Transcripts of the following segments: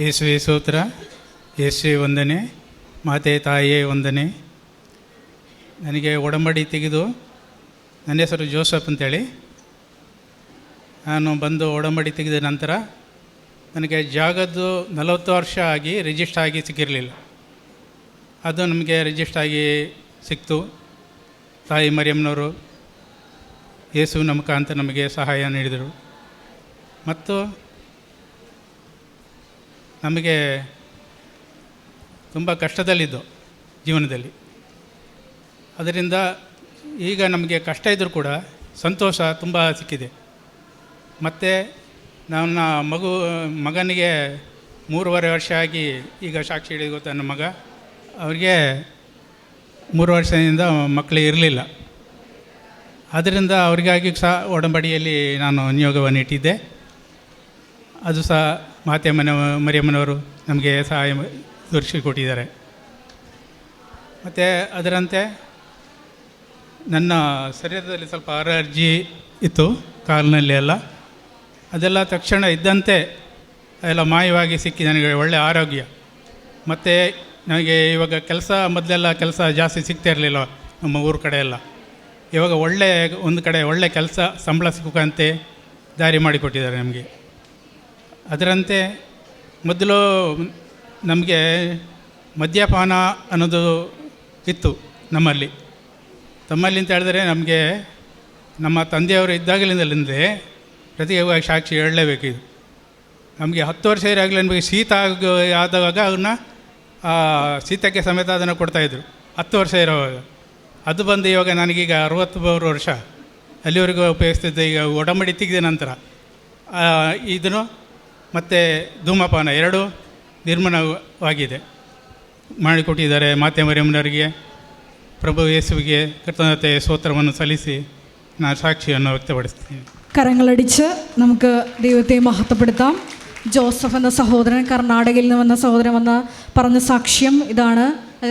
ಯೇಸುವೆ ಸೂತ್ರ ಯೇಸುವೆ ವಂದನೆ, ಮಾತೆ, ತಾಯಿಯೇ ವಂದನೆ. ನನಗೆ ಒಡಂಬಡಿ ತೆಗೆದು, ನನ್ನ ಹೆಸರು ಜೋಸಫ್ ಅಂತೇಳಿ. ನಾನು ಬಂದು ಒಡಂಬಡಿ ತೆಗೆದ ನಂತರ ನನಗೆ ಜಾಗದ್ದು ನಲವತ್ತು ವರ್ಷ ಆಗಿ ರಿಜಿಸ್ಟರ್ ಆಗಿ ಸಿಕ್ಕಿರಲಿಲ್ಲ. ಅದು ನಮಗೆ ರಿಜಿಸ್ಟರ್ ಆಗಿ ಸಿಕ್ತು. ತಾಯಿ ಮರಿಯಮ್ಮನವರು ಯೇಸುವಿನ ಅಂತ ನಮಗೆ ಸಹಾಯ ನೀಡಿದರು. ಮತ್ತು ನಮಗೆ ತುಂಬ ಕಷ್ಟದಲ್ಲಿದ್ದು ಜೀವನದಲ್ಲಿ. ಅದರಿಂದ ಈಗ ನಮಗೆ ಕಷ್ಟ ಇದ್ದರೂ ಕೂಡ ಸಂತೋಷ ತುಂಬ ಸಿಕ್ಕಿದೆ. ಮತ್ತು ನನ್ನ ಮಗು, ಮಗನಿಗೆ ಮೂರುವರೆ ವರ್ಷ ಆಗಿ ಈಗ ಸಾಕ್ಷಿ ಹಿಡಿದು ನನ್ನ ಮಗ. ಅವರಿಗೆ ಮೂರು ವರ್ಷದಿಂದ ಮಕ್ಕಳು ಇರಲಿಲ್ಲ. ಅದರಿಂದ ಅವರಿಗಾಗಿ ಸಹ ಒಡಂಬಡಿಯಲ್ಲಿ ನಾನು ನಿಯೋಗವನ್ನು ಇಟ್ಟಿದ್ದೆ ಅದು ಸಹ ಮಾತೆಮ್ಮನ ಮನೆ ಮರಿಯಮ್ಮನವರು ನಮಗೆ ಸಹಾಯ ತೋರಿಸಿಕೊಟ್ಟಿದ್ದಾರೆ ಮತ್ತು ಅದರಂತೆ ನನ್ನ ಶರೀರದಲ್ಲಿ ಸ್ವಲ್ಪ ಅಲರ್ಜಿ ಇತ್ತು ಕಾಲಿನಲ್ಲಿ ಎಲ್ಲ. ಅದೆಲ್ಲ ತಕ್ಷಣ ಇದ್ದಂತೆ ಅದೆಲ್ಲ ಮಾಯವಾಗಿ ಸಿಕ್ಕಿ ನನಗೆ ಒಳ್ಳೆಯ ಆರೋಗ್ಯ. ಮತ್ತು ನನಗೆ ಇವಾಗ ಕೆಲಸ ಮೊದಲೆಲ್ಲ ಕೆಲಸ ಜಾಸ್ತಿ ಸಿಗ್ತಾ ಇರಲಿಲ್ಲ ನಮ್ಮ ಊರ ಕಡೆ ಎಲ್ಲ. ಇವಾಗ ಒಳ್ಳೆಯ ಒಂದು ಕಡೆ ಒಳ್ಳೆಯ ಕೆಲಸ, ಸಂಬಳ ಸಿಕ್ಕಂತೆ ದಾರಿ ಮಾಡಿಕೊಟ್ಟಿದ್ದಾರೆ ನಮಗೆ. ಅದರಂತೆ ಮೊದಲು ನಮಗೆ ಮದ್ಯಪಾನ ಅನ್ನೋದು ಇತ್ತು ನಮ್ಮಲ್ಲಿ. ತಮ್ಮಲ್ಲಿ ಅಂತ ಹೇಳಿದ್ರೆ ನಮಗೆ ನಮ್ಮ ತಂದೆಯವರು ಇದ್ದಾಗಲಿಂದಲಿಂದೇ ಪ್ರತಿಯೊಬ್ಬ ಸಾಕ್ಷಿ ಹೇಳಲೇಬೇಕು ಇದು. ನಮಗೆ ಹತ್ತು ವರ್ಷ ಇರಾಗಲೇ ನಮಗೆ ಶೀತ ಆದಾಗ ಅದನ್ನು ಶೀತಕ್ಕೆ ಸಮೇತ ಅದನ್ನು ಕೊಡ್ತಾಯಿದ್ರು ಹತ್ತು ವರ್ಷ ಇರೋವಾಗ. ಅದು ಬಂದು ಇವಾಗ ನನಗೀಗ ಅರವತ್ತು ಮೂರು ವರ್ಷ. ಅಲ್ಲಿವರೆಗೂ ಉಪಯೋಗಿಸ್ತಿದ್ದೆ. ಈಗ ಒಡಂಬಡಿ ತೆಗೆದ ನಂತರ. ಇದನ್ನು ಮತ್ತು ಧೂಮಪಾನ ಎರಡೂ ನಿರ್ಮೂಲವಾಗಿದೆ ಮಾಡಿಕೊಟ್ಟಿದ್ದಾರೆ ಮಾತೆ ಮರಿಯಮ್ಮನವರಿಗೆ ಪ್ರಭು ಯೇಸುವಿಗೆ ಕೃತಜ್ಞತೆ ಸ್ತೋತ್ರವನ್ನು ಸಲ್ಲಿಸಿ ನಾನು ಸಾಕ್ಷಿಯನ್ನು ವ್ಯಕ್ತಪಡಿಸ್ತೀನಿ കരങ്ങളടിച്ച് നമുക്ക് ദൈവത്തെ മഹത്വപ്പെടുത്താം ജോസഫ് എന്ന സഹോദരൻ കർണാടകയിൽ നിന്ന് വന്ന സഹോദരൻ വന്ന പറഞ്ഞ സാക്ഷ്യം ഇതാണ്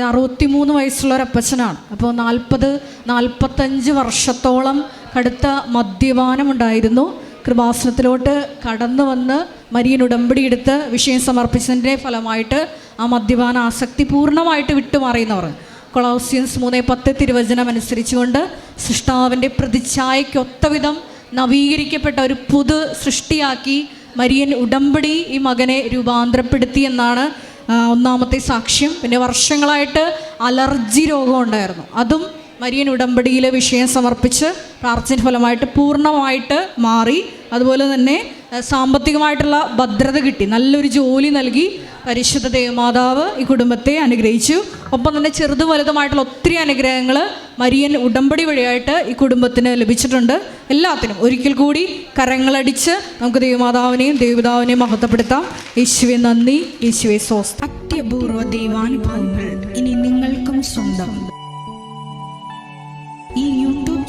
അറുപത്തിമൂന്ന് വയസ്സുള്ള ഒരു അപ്പച്ചനാണ് അപ്പോൾ നാൽപ്പത് നാൽപ്പത്തഞ്ച് വർഷത്തോളം കടുത്ത മദ്യപാനമുണ്ടായിരുന്നു കൃപാസനത്തിലോട്ട് കടന്നു വന്ന് മരിയൻ ഉടമ്പടി എടുത്ത് വിഷയം സമർപ്പിച്ചതിന്റെ ഫലമായിട്ട് ആ മദ്യപാന ആസക്തി പൂർണമായിട്ട് വിട്ടുമാറിയെന്നവർ. കൊളോസിയൻസ് മൂന്നേ പത്ത് തിരുവചനം അനുസരിച്ചുകൊണ്ട് സൃഷ്ടാവിന്റെ പ്രതിച്ഛായയ്ക്കൊത്തവിധം നവീകരിക്കപ്പെട്ട ഒരു പുതു സൃഷ്ടിയാക്കി മരിയൻ ഉടമ്പടി ഈ മകനെ രൂപാന്തരപ്പെടുത്തി എന്നാണ് ഒന്നാമത്തെ സാക്ഷ്യം. പിന്നെ വർഷങ്ങളായിട്ട് അലർജി രോഗം ഉണ്ടായിരുന്നു. അതും മരിയൻ ഉടമ്പടിയിലെ വിഷയം സമർപ്പിച്ച് പ്രാർത്ഥന ഫലമായിട്ട് പൂർണമായിട്ട് മാറി. അതുപോലെ തന്നെ സാമ്പത്തികമായിട്ടുള്ള ഭദ്രത കിട്ടി. നല്ലൊരു ജോലി നൽകി പരിശുദ്ധ ദേവമാതാവ് ഈ കുടുംബത്തെ അനുഗ്രഹിച്ചു. ഒപ്പം തന്നെ ചെറുതും വലുതുമായിട്ടുള്ള ഒത്തിരി അനുഗ്രഹങ്ങൾ മരിയൻ ഉടമ്പടി വഴിയായിട്ട് ഈ കുടുംബത്തിന് ലഭിച്ചിട്ടുണ്ട്. എല്ലാത്തിനും ഒരിക്കൽ കൂടി കരങ്ങളടിച്ച് നമുക്ക് ദൈവമാതാവിനെയും ദൈവപിതാവിനെയും മഹത്വപ്പെടുത്താം. യേശുവെ നന്ദി യേശുവെ സ്വസ്ഥ. അത്യപൂർവ ദൈവാനുഭവങ്ങൾ ഇനി നിങ്ങൾക്കും സ്വന്തം.